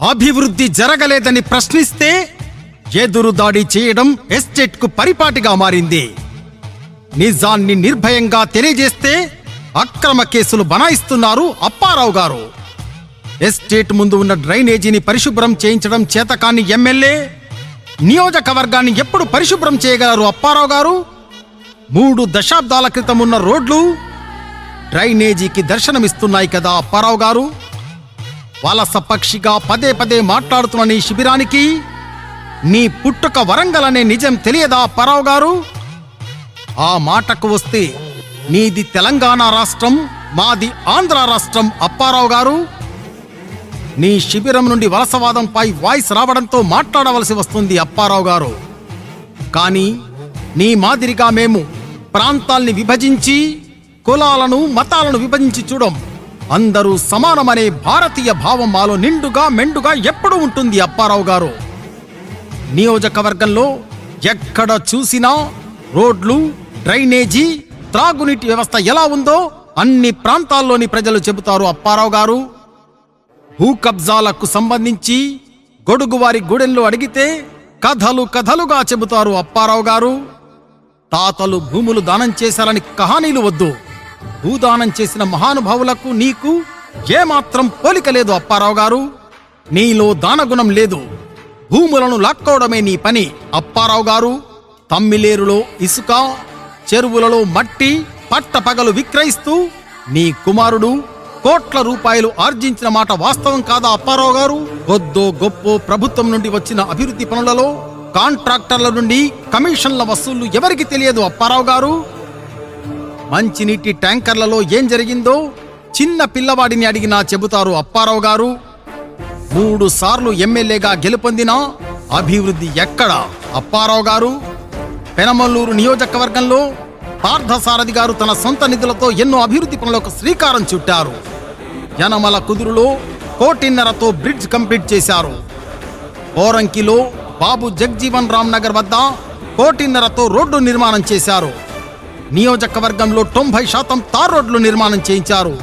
అభివృద్ధి జరగలేదని ప్రశ్నిస్తే ఎదురు దాడి చేయడం ఎస్టేట్కు పరిపాటిగా మారింది. నిజాన్ని నిర్భయంగా తెలియజేస్తే అక్రమ కేసులు బనాయిస్తున్నారు అప్పారావు గారు. ఎస్టేట్ ముందు ఉన్న డ్రైనేజీని పరిశుభ్రం చేయించడం చేతకాని ఎమ్మెల్యే నియోజకవర్గాన్ని ఎప్పుడు పరిశుభ్రం చేయగలరు అప్పారావు గారు? మూడు దశాబ్దాల క్రితం ఉన్న రోడ్లు డ్రైనేజీకి దర్శనమిస్తున్నాయి కదా అప్పారావు గారు? వలస పక్షిగా పదే పదే మాట్లాడుతున్న నీ శిబిరానికి నీ పుట్టుక వరంగల్ అనే నిజం తెలియదా అప్పారావు గారు? ఆ మాటకు వస్తే నీది తెలంగాణ రాష్ట్రం మాది ఆంధ్ర రాష్ట్రం అప్పారావు గారు. నీ శిబిరం నుండి వలసవాదంపై వాయిస్ రావడంతో మాట్లాడవలసి వస్తుంది అప్పారావు గారు. కానీ నీ మాదిరిగా మేము ప్రాంతాల్ని విభజించి కులాలను మతాలను విభజించి చూడం. అందరూ సమానమనే భారతీయ భావం మాలో నిండుగా మెండుగా ఎప్పుడూ ఉంటుంది అప్పారావు గారు. నియోజకవర్గంలో ఎక్కడ చూసినా రోడ్లు డ్రైనేజీ త్రాగునీటి వ్యవస్థ ఎలా ఉందో అన్ని ప్రాంతాల్లోని ప్రజలు చెబుతారు అప్పారావు గారు. భూ కబ్జాలకు సంబంధించి గొడుగువారి గూడెంలో అడిగితే కథలు కథలుగా చెబుతారు అప్పారావు గారు. తాతలు భూములు దానం చేశారని కహానీలు వద్దు. భూదానం చేసిన మహానుభావులకు నీకు ఏమాత్రం పోలిక లేదు అప్పారావు గారు. నీలో దానగుణం లేదు. భూములను లాక్కోవడమే నీ పని అప్పారావు గారు. తమ్మిలేరులో ఇసుక చెరువులలో మట్టి పట్టపగలు విక్రయిస్తూ నీ కుమారుడు కోట్ల రూపాయలు ఆర్జించిన మాట వాస్తవం కాదా అప్పారావు గారు? గొద్దో గొప్పో ప్రభుత్వం నుండి వచ్చిన అభివృద్ధి పనులలో కాంట్రాక్టర్ల నుండి కమిషన్ల వసూళ్ళు ఎవరికి తెలియదు అప్పారావు గారు? మంచినీటి ట్యాంకర్లలో ఏం జరిగిందో చిన్న పిల్లవాడిని అడిగినా చెబుతారు అప్పారావు గారు. మూడు సార్లు ఎమ్మెల్యేగా గెలుపొందినా అభివృద్ధి ఎక్కడ? అప్పారావు గారు పెనమల్లూరు నియోజకవర్గంలో పార్థసారథి గారు తన సొంత నిధులతో ఎన్నో అభివృద్ధి పనులకు శ్రీకారం చుట్టారు. యనమల కుదురులో కోటిన్నరతో బ్రిడ్జ్ కంప్లీట్ చేశారు. ఓరంకిలో బాబు జగ్జీవన్ రామ్ నగర్ వద్ద కోటిన్నరతో రోడ్డు నిర్మాణం చేశారు. నియోజకవర్గంలో తొంభై శాతం తార్ రోడ్లు నిర్మాణం చేయించారు.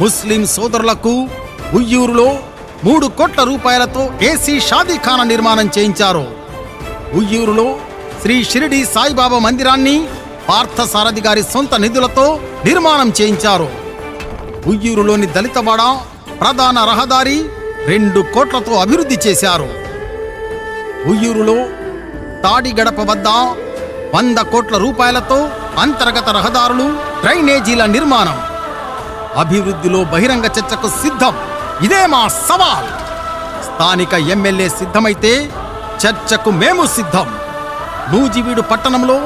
ముస్లిం సోదరులకు ఉయ్యూరులో మూడు కోట్ల రూపాయలతో ఏసీ షాదీఖాన నిర్మాణం చేయించారు. ఉయ్యూరులో శ్రీ షిరిడి సాయిబాబా మందిరాన్ని పార్థసారథి గారి సొంత నిధులతో నిర్మాణం చేయించారు. ఉయ్యూరులోని దళితవాడ ప్రధాన రహదారి రెండు కోట్లతో అభివృద్ధి చేశారు. ఉయ్యూరులో తాడిగడప వద్ద వంద కోట్ల రూపాయలతో అంతర్గత రహదారులు డ్రైనేజీల నిర్మాణం. అభివృద్ధిలో బహిరంగ చర్చకు సిద్ధం. ఇదే మా సవాల్. స్థానిక ఎమ్మెల్యే సిద్ధమైతే చర్చకు మేము సిద్ధం. నూజివీడు పట్టణంలో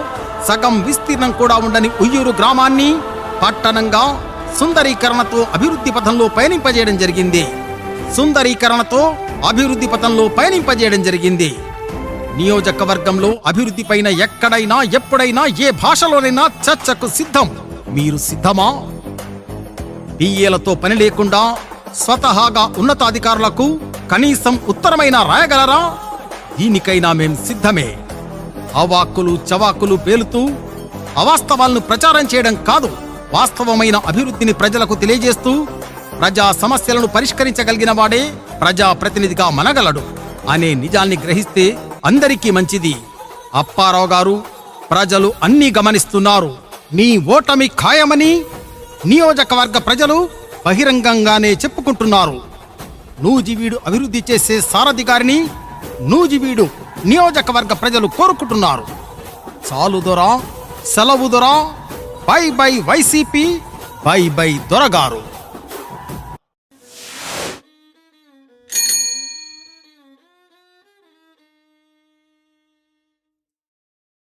సగం విస్తీర్ణం కూడా ఉండని ఉయ్యూరు గ్రామాన్ని పట్టణంగా సుందరీకరణతో అభివృద్ధి పథంలో పయనింపజేయడం జరిగింది. సుందరీకరణతో అభివృద్ధి పథంలో పయనింపజేయడం జరిగింది. నియోజకవర్గంలో అభివృద్ధి పైన ఎక్కడైనా ఎప్పుడైనా ఏ భాషలోనైనా చర్చకు సిద్ధం. మీరు సిద్ధమా? పిఏలతో పని లేకుండా స్వతహాగా ఉన్నతాధికారులకు కనీసం ఉత్తరమైన రాయగలరా? దీనికైనా మేం సిద్ధమే. అవాక్కులు చవాకులు పేలుతూ అవాస్తవాలను ప్రచారం చేయడం కాదు వాస్తవమైన అభివృద్ధిని ప్రజలకు తెలియజేస్తూ ప్రజా సమస్యలను పరిష్కరించగలిగిన వాడే ప్రజా ప్రతినిధిగా మనగలడు అనే నిజాన్ని గ్రహిస్తే అందరికీ మంచిది. అప్పారావు గారు ప్రజలు అన్నీ గమనిస్తున్నారు. నీ ఓటమి ఖాయమని నియోజకవర్గ ప్రజలు బహిరంగంగానే చెప్పుకుంటున్నారు. నూజివీడు అభివృద్ధి చేసే సారథి గారిని నూజివీడు నియోజకవర్గ ప్రజలు కోరుకుంటున్నారు. చాలు దొరా సెలవు దొరా bye bye YCP bye bye దొరగారు.